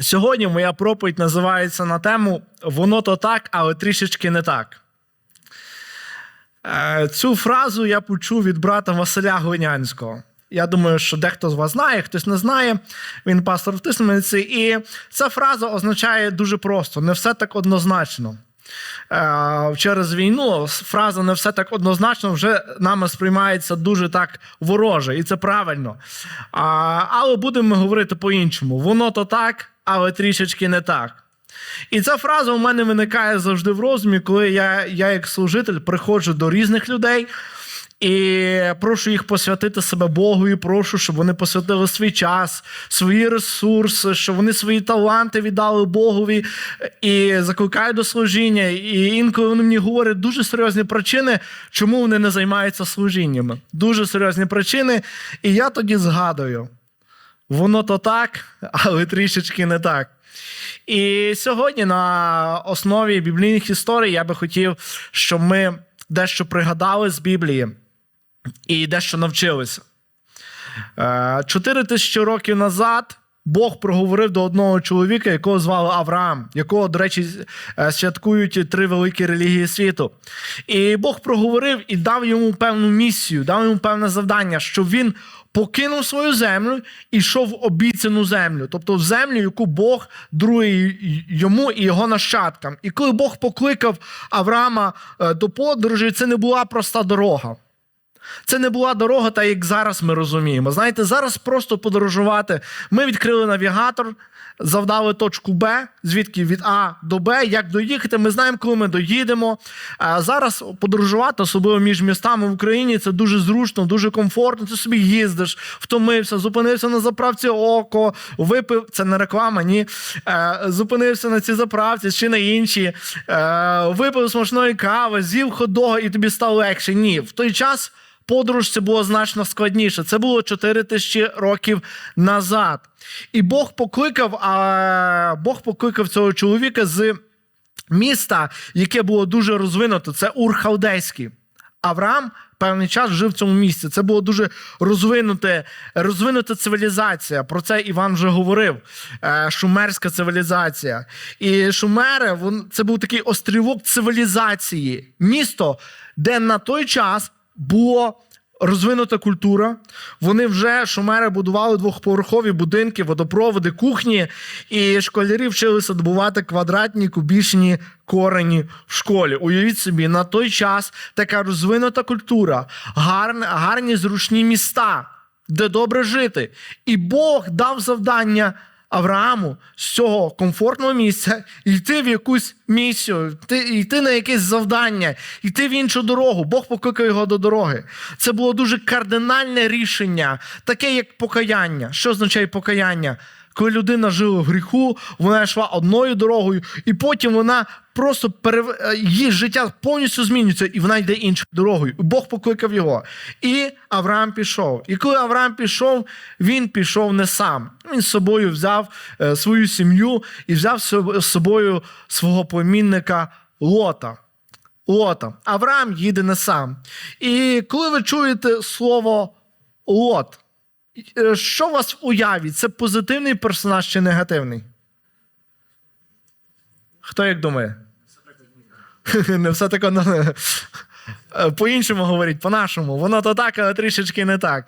Сьогодні моя проповідь називається на тему Воно то так, але трішечки не так. Е, Цю фразу я почув від брата Василя Глинянського. Я думаю, що дехто з вас знає, хтось не знає. Він пастор в Тисмениці. І ця фраза означає дуже просто: не все так однозначно. Е, Через війну фраза не все так однозначно вже нами сприймається дуже так вороже, і це правильно. Але будемо говорити по-іншому. Воно то так, але трішечки не так. І ця фраза у мене виникає завжди в розумі, коли я, я як служитель приходжу до різних людей. І прошу їх посвятити себе Богу, і прошу, щоб вони посвятили свій час, свої ресурси, щоб вони свої таланти віддали Богові і закликаю до служіння. І інколи вони мені говорять дуже серйозні причини, чому вони не займаються служіннями. Дуже серйозні причини. І я тоді згадую: воно то так, але трішечки не так. І сьогодні на основі біблійних історій я би хотів, щоб ми дещо пригадали з Біблії і дещо навчилися. Е, Чотири тисячі років назад Бог проговорив до одного чоловіка, якого звали Авраам, якого, до речі, е, святкують три великі релігії світу. І Бог проговорив і дав йому певну місію, дав йому певне завдання, щоб він покинув свою землю і йшов в обіцяну землю, тобто в землю, яку Бог друє йому і його нащадкам. І коли Бог покликав Авраама е, до подорожі, це не була проста дорога. Це не була дорога, та як зараз ми розуміємо. Знаєте, зараз просто подорожувати. Ми відкрили навігатор, завдали точку Б, звідки від А до Б, як доїхати. Ми знаємо, коли ми доїдемо. Зараз подорожувати, особливо між містами в Україні, це дуже зручно, дуже комфортно. Ти собі їздиш, втомився, зупинився на заправці око, випив. Це не реклама, ні. Е, Зупинився на цій заправці чи на іншій, е, випив смачної кави, з'їв ходога і тобі стало легше. Ні, в той час. Подорож це було значно складніше. Це було 4 тисячі років назад. І Бог покликав, а Бог покликав цього чоловіка з міста, яке було дуже розвинуто. Це Ур-Халдейський. Авраам певний час жив в цьому місці. Це було дуже розвинуте, розвинута цивілізація. Про це Іван вже говорив. Е, Шумерська цивілізація. І Шумери це був такий острівок цивілізації, місто, де на той час було розвинута культура. Вони вже шумери будували двохповерхові будинки, водопроводи, кухні, і школярі вчилися добувати квадратні кубічні корені в школі. Уявіть собі, на той час така розвинута культура, гарні, гарні зручні міста, де добре жити. І Бог дав завдання. Аврааму з цього комфортного місця йти в якусь місію, йти, на якесь завдання, йти в іншу дорогу. Бог покликав його до дороги. Це було дуже кардинальне рішення, таке як покаяння. Що означає покаяння? Коли людина жила в гріху, вона йшла одною дорогою, і потім вона просто перев... її життя повністю змінюється, і вона йде іншою дорогою. Бог покликав його. І Авраам пішов. І коли Авраам пішов, він пішов не сам. Він з собою взяв е, свою сім'ю і взяв з собою свого племінника Лота. Лота. Авраам їде не сам. І коли ви чуєте слово Лот, Е, що у вас в уяві? Це позитивний персонаж чи негативний? Хто як думає? Не все таке Е, по-іншому говорить, по-нашому. Воно то так, але трішечки не так.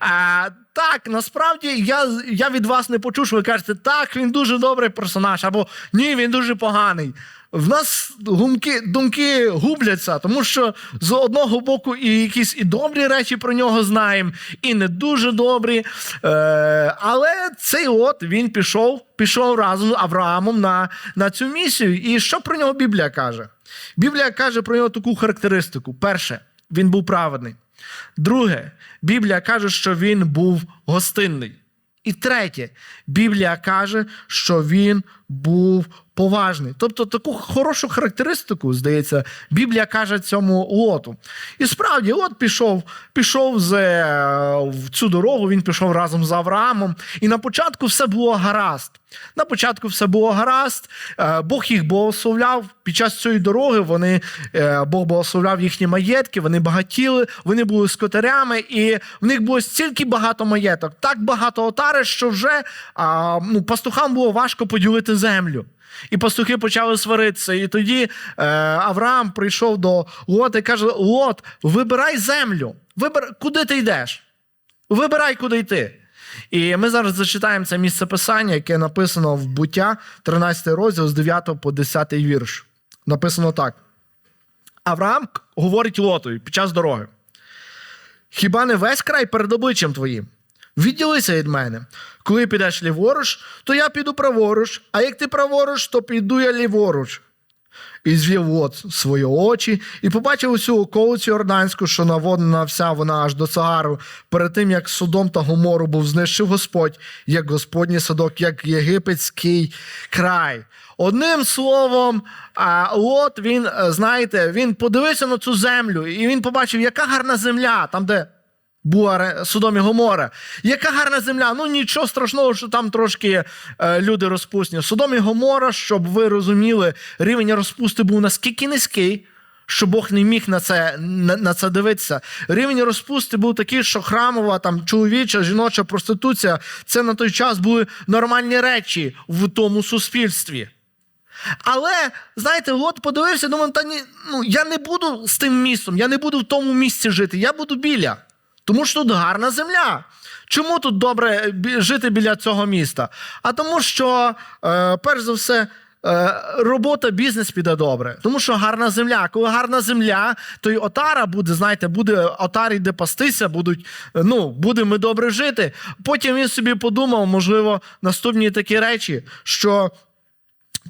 А, так, насправді я, я від вас не почув, що ви кажете, так, він дуже добрий персонаж, або ні, він дуже поганий. В нас думки, думки губляться, тому що з одного боку і якісь і добрі речі про нього знаємо, і не дуже добрі. Е, але цей от він пішов, пішов разом з Авраамом на, на цю місію. І що про нього Біблія каже? Біблія каже про нього таку характеристику: перше, він був праведний. Друге, Біблія каже, що він був гостинний. І третє, Біблія каже, що він був поважний. Тобто таку хорошу характеристику, здається, Біблія каже цьому Лоту. І справді, Лот пішов, пішов з, е, в цю дорогу, він пішов разом з Авраамом. І на початку все було гаразд. На початку все було гаразд, е, Бог їх благословляв. Під час цієї дороги вони, е, Бог благословляв їхні маєтки, вони багатіли, вони були скотарями, і в них було стільки багато маєток, так багато отари, що вже ну, пастухам було важко поділити землю. І пастухи почали сваритися. І тоді е, Авраам прийшов до Лота і каже: Лот, вибирай землю. Вибир... Куди ти йдеш? Вибирай, куди йти. І ми зараз зачитаємо це місце писання, яке написано в буття, 13 розділ з 9 по 10 вірш. Написано так. Авраам говорить Лотові під час дороги. Хіба не весь край перед обличчям твоїм? Відділися від мене. Коли підеш ліворуч, то я піду праворуч, а як ти праворуч, то піду я ліворуч. І звів Лот свої очі, і побачив усю околицю Йорданську, що наводнена вся вона аж до Цагару, перед тим, як Содом та Гомору був знищив Господь, як Господній садок, як єгипетський край. Одним словом, Лот, він, е, знаєте, він подивився на цю землю, і він побачив, яка гарна земля, там, де була Ре- Содом і Гомора. Яка гарна земля. Ну нічого страшного, що там трошки е, люди розпусні. Содом і Гомора, щоб ви розуміли, рівень розпусти був наскільки низький. Що Бог не міг на це на, на це дивитися. Рівень розпусти був такий, що храмова, там чоловіча, жіноча проституція це на той час були нормальні речі в тому суспільстві. Але, знаєте, Лот подивився, думав, та ні, ну, я не буду з тим містом, я не буду в тому місці жити, я буду біля. Тому що тут гарна земля. Чому тут добре жити біля цього міста? А тому, що, е, перш за все, е, робота, бізнес піде добре. Тому що гарна земля. Коли гарна земля, то й отара буде, знаєте, буде отарі, де пастися, будуть, е, ну, будемо добре жити. Потім він собі подумав, можливо, наступні такі речі, що.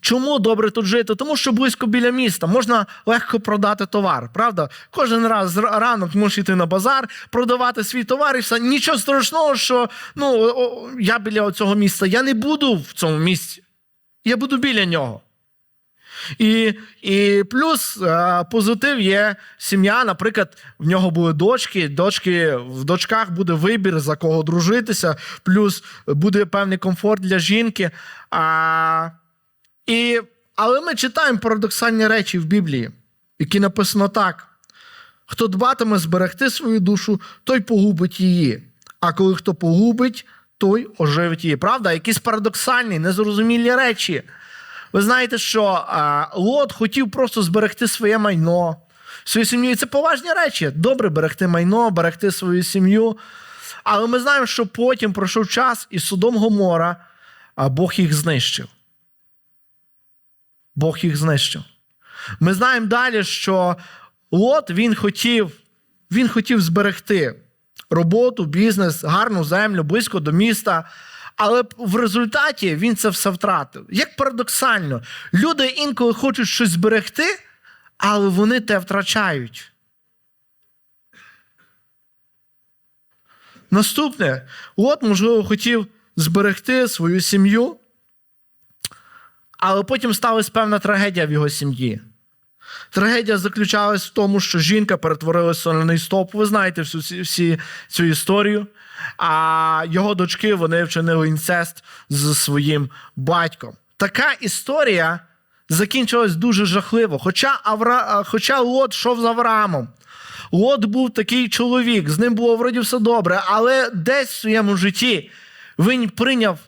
Чому добре тут жити? Тому що близько біля міста можна легко продати товар. Правда? Кожен раз ранок можеш йти на базар, продавати свій товар і все. Нічого страшного, що ну, я біля цього міста. Я не буду в цьому місці. Я буду біля нього. І, і плюс е, позитив є сім'я. Наприклад, в нього були дочки. Дочки в дочках буде вибір, за кого дружитися, плюс буде певний комфорт для жінки. А, і, але ми читаємо парадоксальні речі в Біблії, які написано так: хто дбатиме зберегти свою душу, той погубить її. А коли хто погубить, той оживить її. Правда? Якісь парадоксальні, незрозумілі речі. Ви знаєте, що Лот хотів просто зберегти своє майно, свою сім'ю. І це поважні речі. Добре берегти майно, берегти свою сім'ю. Але ми знаємо, що потім пройшов час, і судом Гомора а Бог їх знищив. Бог їх знищив. Ми знаємо далі, що Лот він хотів, він хотів зберегти роботу, бізнес, гарну землю, близько до міста. Але в результаті він це все втратив. Як парадоксально, люди інколи хочуть щось зберегти, але вони те втрачають. Наступне, Лот, можливо, хотів зберегти свою сім'ю, але потім сталася певна трагедія в його сім'ї. Трагедія заключалась в тому, що жінка перетворилася в соляний стоп. Ви знаєте всю, всі цю історію. А його дочки вони вчинили інцест з своїм батьком. Така історія закінчилась дуже жахливо. Хоча, Авра... хоча Лот йшов з Авраамом. Лот був такий чоловік, з ним було вроді все добре, але десь в своєму житті він прийняв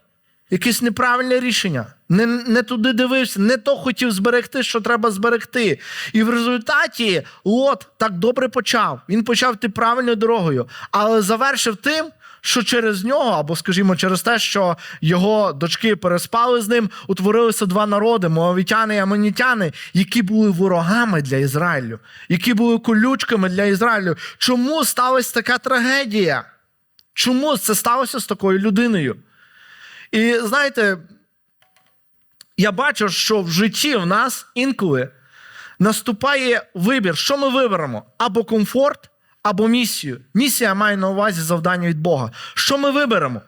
якесь неправильне рішення. Не, не туди дивився, не то хотів зберегти, що треба зберегти. І в результаті Лот так добре почав. Він почав йти правильною дорогою, але завершив тим, що через нього, або, скажімо, через те, що його дочки переспали з ним, утворилися два народи моавітяни і амонітяни, які були ворогами для Ізраїлю, які були колючками для Ізраїлю. Чому сталася така трагедія? Чому це сталося з такою людиною? І знаєте, я бачу, що в житті в нас інколи наступає вибір, що ми виберемо: або комфорт, або місію. Місія має на увазі завдання від Бога. Що ми виберемо?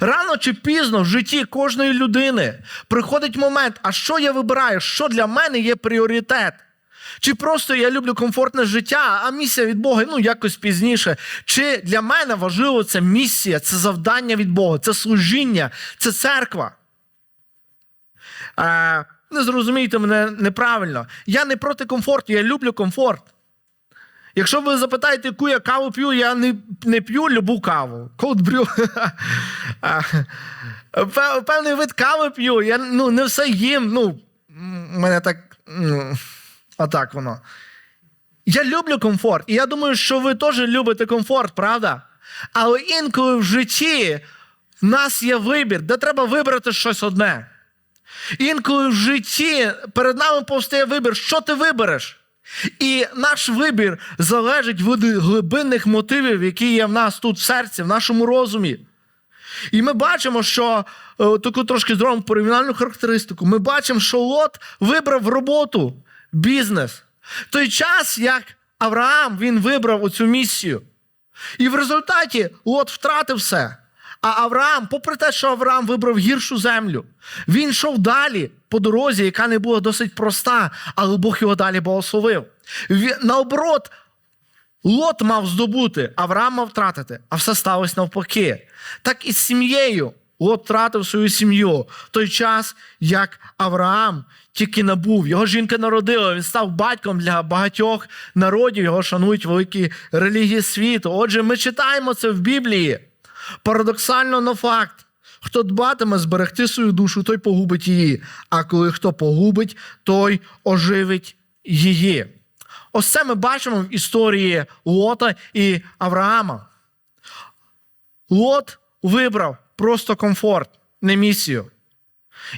Рано чи пізно в житті кожної людини приходить момент, а що я вибираю, що для мене є пріоритет? Чи просто я люблю комфортне життя, а місія від Бога ну якось пізніше. Чи для мене важливо це місія, це завдання від Бога, це служіння, це церква. Не зрозумійте мене неправильно. Я не проти комфорту, я люблю комфорт. Якщо ви запитаєте, яку я каву п'ю, я не, не п'ю любу каву. Brew. Певний вид кави п'ю. Я ну, не все їм. Ну, мене так. Ну, отак воно. Я люблю комфорт. І я думаю, що ви теж любите комфорт, правда? Але інколи в житті в нас є вибір, де треба вибрати щось одне. Інколи в житті перед нами повстає вибір, що ти вибереш. І наш вибір залежить від глибинних мотивів, які є в нас тут в серці, в нашому розумі. І ми бачимо, що е, таку трошки зробимо порівняльну характеристику. Ми бачимо, що Лот вибрав роботу, бізнес. В той час, як Авраам він вибрав оцю місію. І в результаті Лот втратив все. А Авраам, попри те, що Авраам вибрав гіршу землю, він йшов далі по дорозі, яка не була досить проста, але Бог його далі благословив. Наоборот, Лот мав здобути, Авраам мав втратити, а все сталося навпаки. Так і з сім'єю. Лот втратив свою сім'ю в той час, як Авраам тільки набув. Його жінка народила, він став батьком для багатьох народів, його шанують великі релігії світу. Отже, ми читаємо це в Біблії. Парадоксально, но факт. Хто дбатиме зберегти свою душу, той погубить її. А коли хто погубить, той оживить її. Ось це ми бачимо в історії Лота і Авраама. Лот вибрав просто комфорт, не місію.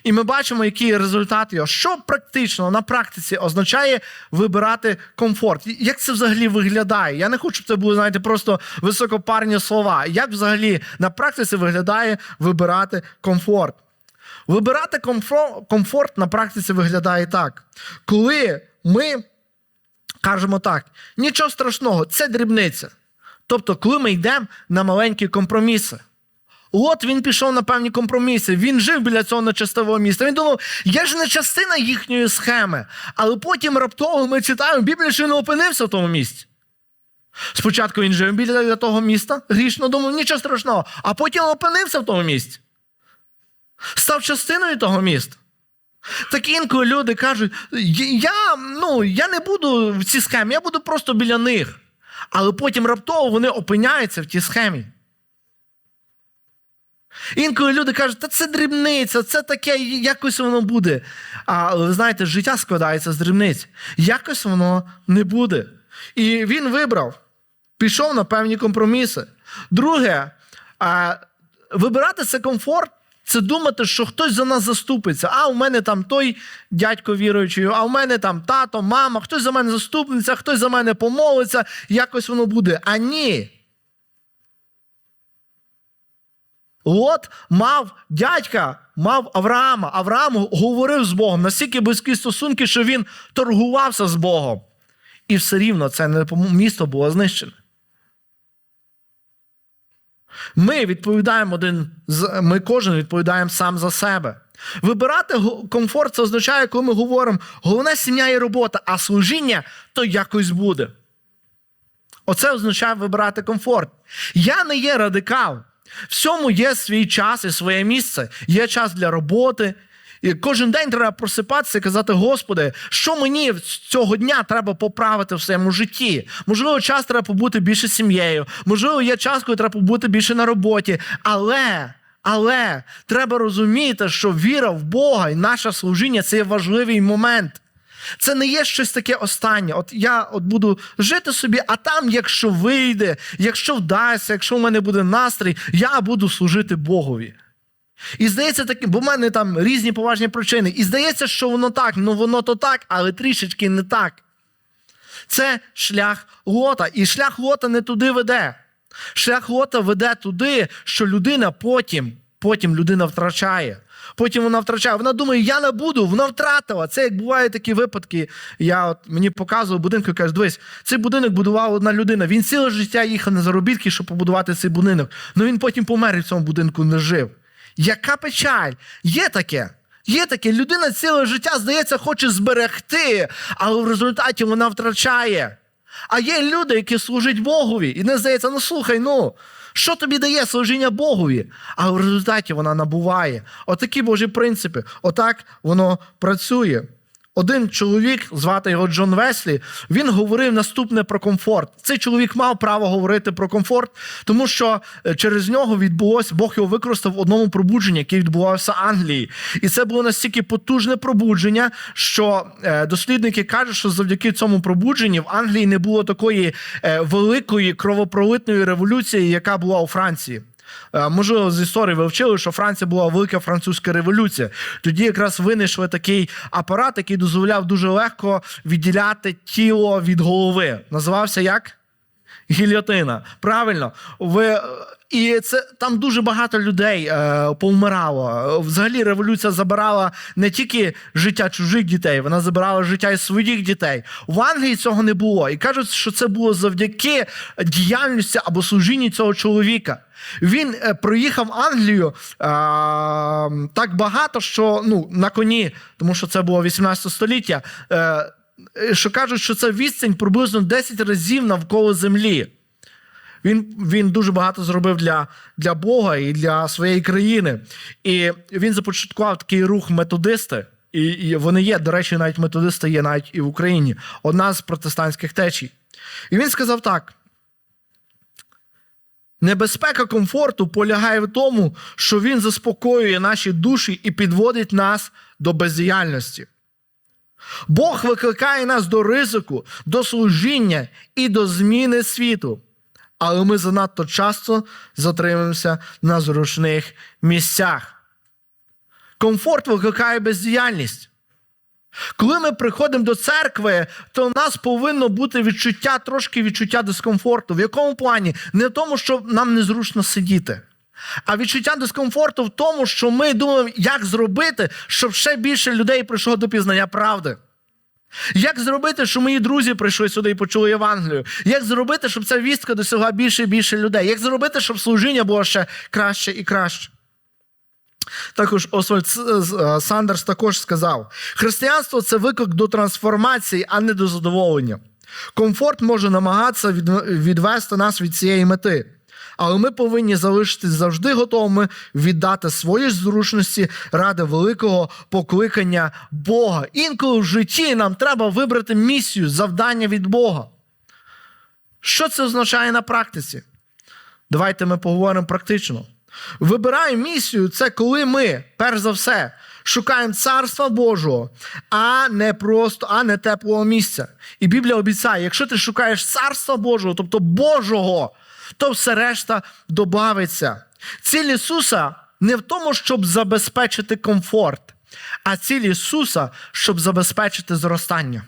І ми бачимо, який результат його. Що практично на практиці означає вибирати комфорт? Як це взагалі виглядає? Я не хочу, щоб це були, знаєте, просто високопарні слова. Як взагалі на практиці виглядає вибирати комфорт? Вибирати комфорт, на практиці виглядає так. Коли ми кажемо так: нічого страшного, це дрібниця. Тобто, коли ми йдемо на маленькі компроміси. От він пішов на певні компроміси. Він жив біля цього нечастивого міста. Він думав, я ж не частина їхньої схеми. Але потім раптово ми читаємо в Біблії, що він опинився в тому місці. Спочатку він жив біля того міста, грішно думав, нічого страшного, а потім опинився в тому місці. Став частиною того міста. Так інколи люди кажуть: я, ну, я не буду в цій схемі, я буду просто біля них. Але потім раптово вони опиняються в тій схемі. Інколи люди кажуть, та це дрібниця, це таке, якось воно буде. А ви знаєте, життя складається з дрібниць. Якось воно не буде. І він вибрав, пішов на певні компроміси. Друге, вибирати це комфорт. Це думати, що хтось за нас заступиться. А у мене там той дядько віруючий, а у мене там тато, мама, хтось за мене заступниця, хтось за мене помолиться, якось воно буде. А ні. Лот мав дядька, мав Авраама. Авраам говорив з Богом настільки близькі стосунки, що він торгувався з Богом. І все рівно це місто було знищене. Ми відповідаємо один, ми кожен відповідаємо сам за себе. Вибирати комфорт це означає, коли ми говоримо, головне сім'я і робота, а служіння то якось буде. Оце означає вибирати комфорт. Я не є радикал. Всьому є свій час і своє місце. Є час для роботи. І кожен день треба просипатися і казати, Господи, що мені цього дня треба поправити в своєму житті? Можливо, час треба побути більше сім'єю, можливо, є час, коли треба побути більше на роботі. Але, але треба розуміти, що віра в Бога і наше служіння це є важливий момент. Це не є щось таке останнє. От я от буду жити собі, а там, якщо вийде, якщо вдасться, якщо в мене буде настрій, я буду служити Богові. І здається, таки, бо в мене там різні поважні причини. І здається, що воно так, ну воно то так, але трішечки не так. Це шлях лота. І шлях лота не туди веде. Шлях лота веде туди, що людина потім потім людина втрачає. Потім вона втрачає. Вона думає, я не буду, вона втратила. Це як бувають такі випадки. Я от мені показував будинку, каже, дивись, цей будинок будувала одна людина. Він ціле життя їхав на заробітки, щоб побудувати цей будинок. але він потім помер і в цьому будинку не жив. Яка печаль? Є таке. Є таке, людина ціле життя, здається, хоче зберегти, але в результаті вона втрачає. А є люди, які служать Богові, і не здається, ну слухай, ну. Що тобі дає служіння Богові? А в результаті вона набуває. Отакі Божі принципи. Отак воно працює. Один чоловік, звати його Джон Веслі, він говорив наступне про комфорт. Цей чоловік мав право говорити про комфорт, тому що е, через нього відбулося, Бог його використав в одному пробудженні, яке відбувалося в Англії. І це було настільки потужне пробудження, що е, дослідники кажуть, що завдяки цьому пробудженні в Англії не було такої е, великої кровопролитної революції, яка була у Франції. Е, Можливо, з історії ви вчили, що Франція була велика французька революція. Тоді якраз винайшли такий апарат, який дозволяв дуже легко відділяти тіло від голови. Називався як? Гільйотина. Правильно, ви. І це там дуже багато людей е, повмирало. Взагалі революція забирала не тільки життя чужих дітей, вона забирала життя і своїх дітей. В Англії цього не було. І кажуть, що це було завдяки діяльності або служінню цього чоловіка. Він е, проїхав Англію е, так багато, що ну, на коні, тому що це було 18 століття. Е, що кажуть, що це відстань приблизно 10 разів навколо землі. Він, він дуже багато зробив для, для Бога і для своєї країни. І він започаткував такий рух методисти. І, і вони є, до речі, навіть методисти є навіть і в Україні. Одна з протестантських течій. І він сказав так: небезпека комфорту полягає в тому, що він заспокоює наші душі і підводить нас до бездіяльності. Бог викликає нас до ризику, до служіння і до зміни світу. Але ми занадто часто затримуємося на зручних місцях. Комфорт викликає бездіяльність. Коли ми приходимо до церкви, то в нас повинно бути відчуття, трошки відчуття дискомфорту. В якому плані? Не в тому, що нам незручно сидіти. А відчуття дискомфорту в тому, що ми думаємо, як зробити, щоб ще більше людей прийшло до пізнання правди. Як зробити, щоб мої друзі прийшли сюди і почули Євангелію? Як зробити, щоб ця вістка досягла більше і більше людей? Як зробити, щоб служіння було ще краще і краще? Також Освальд Сандерс також сказав: християнство це виклик до трансформації, а не до задоволення. Комфорт може намагатися відвести нас від цієї мети. Але ми повинні залишитись завжди готовими віддати свої зручності ради великого покликання Бога. Інколи в житті нам треба вибрати місію, завдання від Бога. Що це означає на практиці? Давайте ми поговоримо практично. Вибираємо місію це коли ми, перш за все, шукаємо царства Божого, а не просто, а не теплого місця. І Біблія обіцяє, якщо ти шукаєш царства Божого, тобто Божого, то все решта добавиться. Ціль Ісуса не в тому, щоб забезпечити комфорт, а ціль Ісуса, щоб забезпечити зростання.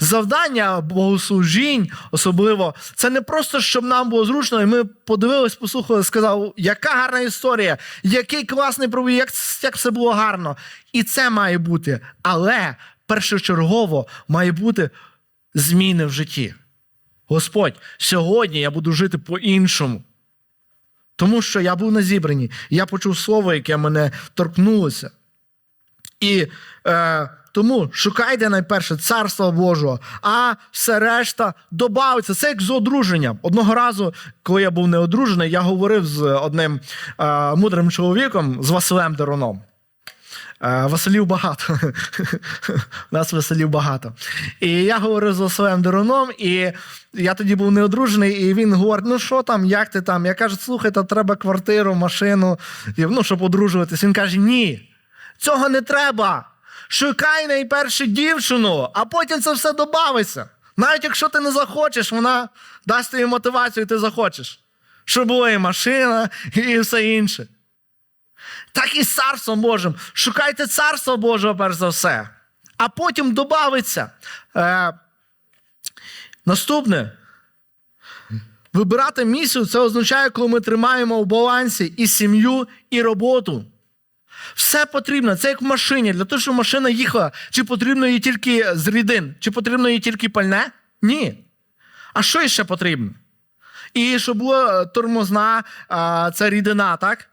Завдання богослужінь, особливо, це не просто, щоб нам було зручно, і ми подивились, послухали, сказали, яка гарна історія, який класний пробій, як, як все було гарно. І це має бути. Але першочергово має бути зміни в житті. Господь, сьогодні я буду жити по-іншому. Тому що я був на зібранні, я почув слово, яке мене торкнулося. І е, тому шукайте найперше царства Божого, а все решта добавиться. Це як з одруженням. Одного разу, коли я був неодружений, я говорив з одним е, мудрим чоловіком, з Василем Дероном. Е, Василів багато. У нас Василів багато. І я говорив з Василем Дероном, і я тоді був неодружений, і він говорить: ну що там, як ти там? Я кажу, слухай, там треба квартиру, машину, ну, щоб одружуватись. Він каже: ні, цього не треба. Шукай найперше дівчину, а потім це все добавиться. Навіть якщо ти не захочеш, вона дасть тобі мотивацію, і ти захочеш. Щоб була і машина, і все інше. Так і з царством Божим. Шукайте царство Божого, перш за все. А потім добавиться. Е, Наступне. Вибирати місію це означає, коли ми тримаємо в балансі і сім'ю, і роботу. Все потрібно, це як в машині. Для того, щоб машина їхала, чи потрібно їй тільки з рідин, чи потрібно їй тільки пальне? Ні. А що ще потрібно? І щоб була тормозна а, ця рідина, так?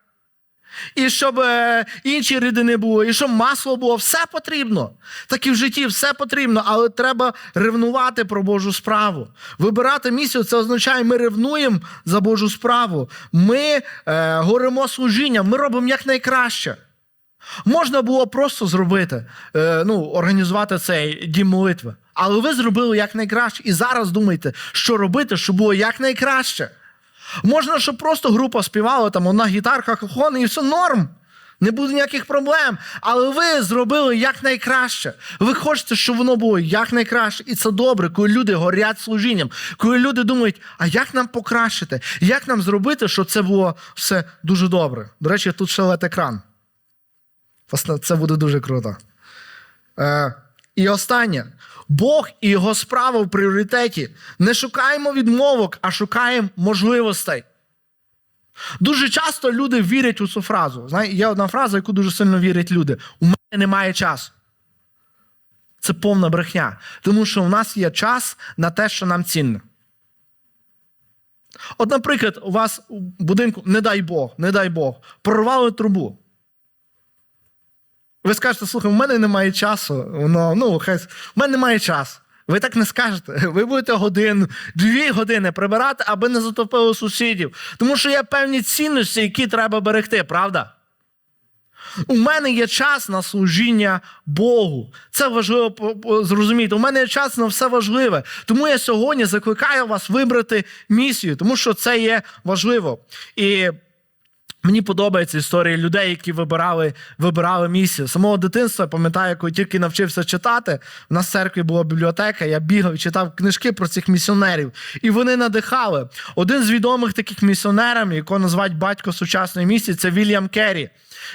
І щоб е, інші рідини було, і щоб масло було, все потрібно. Так і в житті все потрібно, але треба ревнувати про Божу справу. Вибирати місію це означає, ми ревнуємо за Божу справу. Ми е, горимо служінням, ми робимо якнайкраще. Можна було просто зробити, е, ну, організувати цей дім молитви. Але ви зробили якнайкраще. І зараз думайте, що робити, щоб було якнайкраще. Можна, щоб просто група співала, там одна гітарка, кахон, і все норм. Не буде ніяких проблем. Але ви зробили якнайкраще. Ви хочете, щоб воно було якнайкраще. І це добре, коли люди горять служінням, коли люди думають, а як нам покращити? Як нам зробити, щоб це було все дуже добре? До речі, тут ще лед екран. Це буде дуже круто. Е, і останнє. Бог і його справа в пріоритеті. Не шукаємо відмовок, а шукаємо можливостей. Дуже часто люди вірять у цю фразу. Знаєте, є одна фраза, яку дуже сильно вірять люди: у мене немає часу. Це повна брехня. Тому що у нас є час на те, що нам цінне. От, наприклад, у вас у будинку, не дай Бог, не дай Бог, прорвали трубу. Ви скажете, слухай, у мене немає часу. Воно, ну, хай, у мене немає часу. Ви так не скажете. Ви будете годину, дві години прибирати, аби не затопило сусідів. Тому що є певні цінності, які треба берегти, правда? У мене є час на служіння Богу. Це важливо зрозуміти. У мене є час на все важливе. Тому я сьогодні закликаю вас вибрати місію, тому що це є важливо. І Мені подобається історія людей, які вибирали, вибирали місію. Самого дитинства я пам'ятаю, коли тільки навчився читати. У нас в церкві була бібліотека, я бігав і читав книжки про цих місіонерів. І вони надихали. Один з відомих таких місіонерів, якого називають батько сучасної місії, це Вільям Керрі.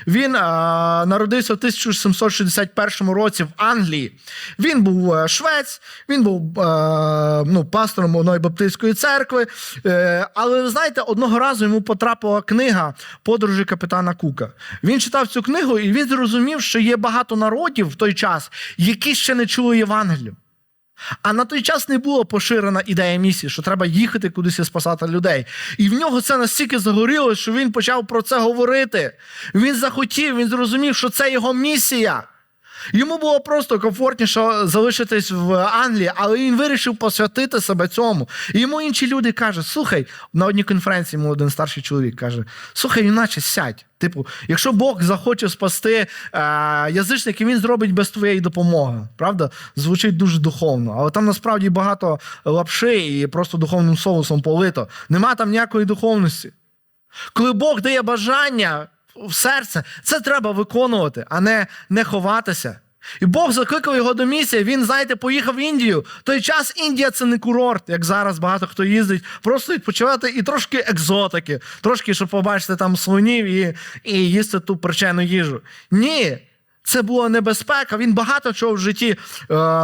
Він а, народився в 1761 році в Англії. Він був е, швець, він був е, ну, пастором одної баптистської церкви. Е, але ви знаєте, одного разу йому потрапила книга Подорожі капітана Кука. Він читав цю книгу і він зрозумів, що є багато народів в той час, які ще не чули Євангелію. А на той час не була поширена ідея місії, що треба їхати кудись і спасати людей. І в нього це настільки загоріло, що він почав про це говорити. Він захотів, він зрозумів, що це його місія. Йому було просто комфортніше залишитись в Англії, але він вирішив посвятити себе цьому. І йому інші люди кажуть: слухай, на одній конференції йому один старший чоловік каже: слухай, іначе сядь. Типу, якщо Бог захоче спасти е, язичників, він зробить без твоєї допомоги. Правда? Звучить дуже духовно. Але там насправді багато лапши і просто духовним соусом полито. Нема там ніякої духовності. Коли Бог дає бажання в серце, це треба виконувати, а не, не ховатися. І Бог закликав його до місії. Він, знаєте, поїхав в Індію. В той час Індія це не курорт, як зараз багато хто їздить, просто відпочивати і трошки екзотики, трошки, щоб побачити там слонів і, і їсти ту причену їжу. Ні. Це була небезпека. Він багато чого в житті, е,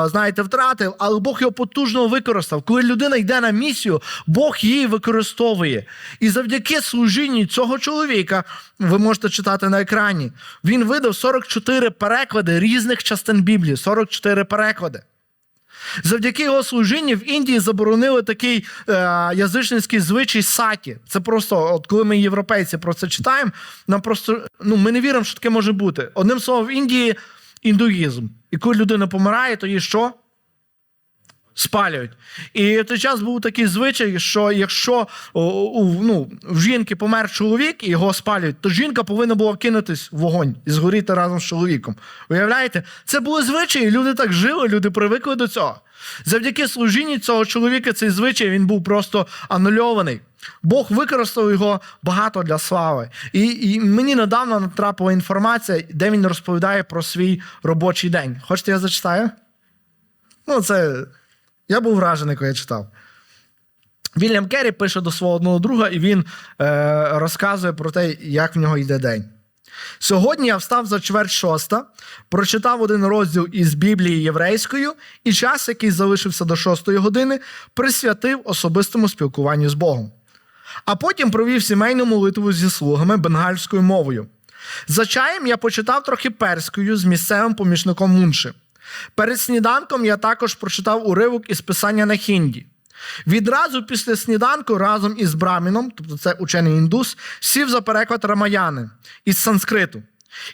знаєте, втратив, але Бог його потужно використав. Коли людина йде на місію, Бог її використовує. І завдяки служінню цього чоловіка, ви можете читати на екрані, він видав 44 переклади різних частин Біблії. 44 переклади. Завдяки його служінню в Індії заборонили такий е, язичницький звичай саті. Це просто, от коли ми європейці про це читаємо, нам просто ну, ми не віримо, що таке може бути. Одним словом, в Індії індуїзм. І коли людина помирає, то їй що? Спалюють. І в той час був такий звичай, що якщо у, ну, в жінки помер чоловік і його спалюють, то жінка повинна була кинутись в вогонь і згоріти разом з чоловіком. Уявляєте? Це були звичаї, люди так жили, люди привикли до цього. Завдяки служінню цього чоловіка цей звичай він був просто анульований. Бог використав його багато для слави. І, і мені недавно натрапила інформація, де він розповідає про свій робочий день. Хочете, я зачитаю? Ну, це. Я був вражений, коли я читав. Вільям Керрі пише до свого одного друга, і він е, розказує про те, як в нього йде день. Сьогодні я встав за чверть шоста, прочитав один розділ із Біблії єврейською, і час, який залишився до шостої години, присвятив особистому спілкуванню з Богом. А потім провів сімейну молитву зі слугами бенгальською мовою. За чаєм я почитав трохи перською з місцевим помічником Мунши. Перед сніданком я також прочитав уривок із писання на хінді. Відразу після сніданку разом із Браміном, тобто це учений індус, сів за переклад Рамаяни із санскриту.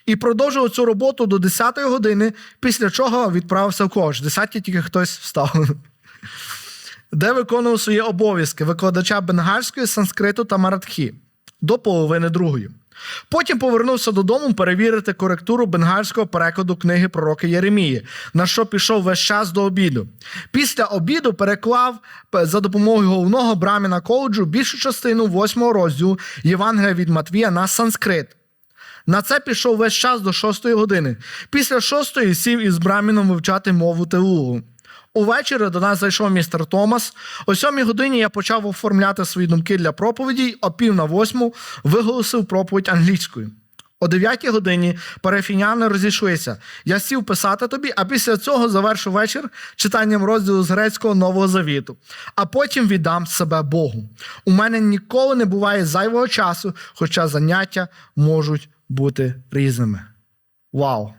І продовжував цю роботу до 10-ї години, після чого відправився в кош. 10 тільки хтось встав. Де виконував свої обов'язки викладача бенгальської, санскриту та маратхі до половини другої. Потім повернувся додому перевірити коректуру бенгальського перекладу книги пророка Єремії, на що пішов весь час до обіду. Після обіду переклав е, за допомогою головного браміна коледжу більшу частину восьмого розділу Євангелія від Матвія на санскрит. На це пішов весь час до шостої години. Після шостої сів із браміном вивчати мову Теулу. Увечері до нас зайшов містер Томас. О сьомій годині я почав оформляти свої думки для проповіді, о пів на восьму виголосив проповідь англійською. О 9 годині парафіняни розійшлися. Я сів писати тобі, а після цього завершу вечір читанням розділу з грецького Нового Завіту, а потім віддам себе Богу. У мене ніколи не буває зайвого часу, хоча заняття можуть бути різними. Вау!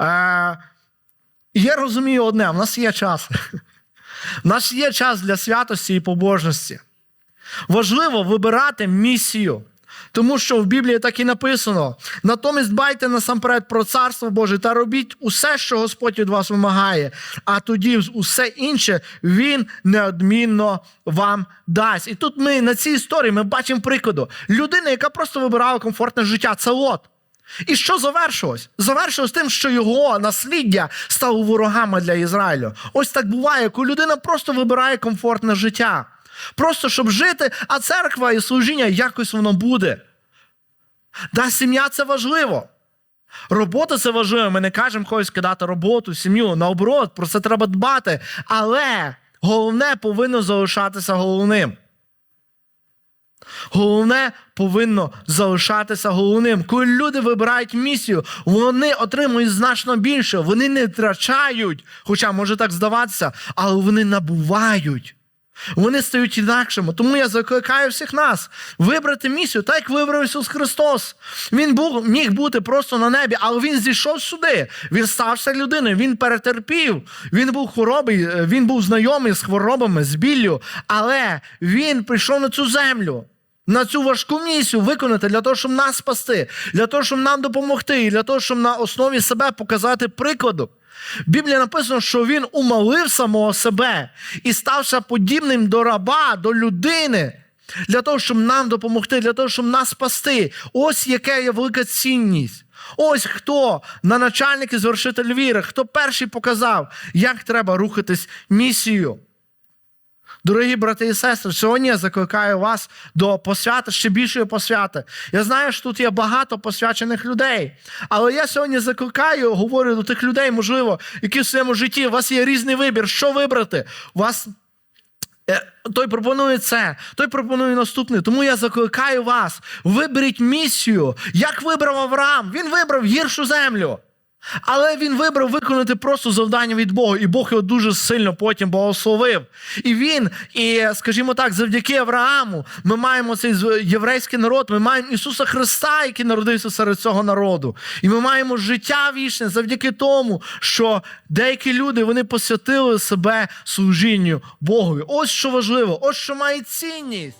Е, я розумію одне: в нас є час. У нас є час для святості і побожності. Важливо вибирати місію. Тому що в Біблії так і написано: натомість дбайте насамперед про царство Боже та робіть усе, що Господь від вас вимагає, а тоді усе інше Він неодмінно вам дасть. І тут ми на цій історії ми бачимо прикладу людина, яка просто вибирала комфортне життя. Це Лот. І що завершилось? Завершилось тим, що його насліддя стало ворогами для Ізраїлю. Ось так буває, коли людина просто вибирає комфортне життя. Просто щоб жити, а церква і служіння якось воно буде. Да, сім'я це важливо. Робота це важливо. Ми не кажемо когось кидати роботу, сім'ю. Наоборот, про це треба дбати. Але головне повинно залишатися головним. Головне повинно залишатися головним. Коли люди вибирають місію, вони отримують значно більше. Вони не втрачають, хоча може так здаватися, але вони набувають. Вони стають інакшими. Тому я закликаю всіх нас вибрати місію, так як вибрав Ісус Христос. Він був, міг бути просто на небі, але Він зійшов сюди. Він стався людиною, він перетерпів. Він був хворобий, він був знайомий з хворобами, з біллю, але він прийшов на цю землю. На цю важку місію виконати для того, щоб нас спасти, для того, щоб нам допомогти, і для того, щоб на основі себе показати прикладу. В Біблії написано, що він умалив самого себе і стався подібним до раба, до людини, для того, щоб нам допомогти, для того, щоб нас спасти. Ось яка є велика цінність. Ось хто на начальник і звершитель віри, хто перший показав, як треба рухатись місією. Дорогі брати і сестри, сьогодні я закликаю вас до посвяти, ще більшої посвяти. Я знаю, що тут є багато посвячених людей, але я сьогодні закликаю, говорю до тих людей, можливо, які в своєму житті у вас є різний вибір, що вибрати. У вас е, той пропонує це, той пропонує наступне. Тому я закликаю вас, виберіть місію, як вибрав Авраам. Він вибрав гіршу землю. Але він вибрав виконати просто завдання від Бога, і Бог його дуже сильно потім благословив. І він, і, скажімо так, завдяки Аврааму, ми маємо цей єврейський народ, ми маємо Ісуса Христа, який народився серед цього народу. І ми маємо життя вічне завдяки тому, що деякі люди вони посвятили себе служінню Богові. Ось що важливо, ось що має цінність.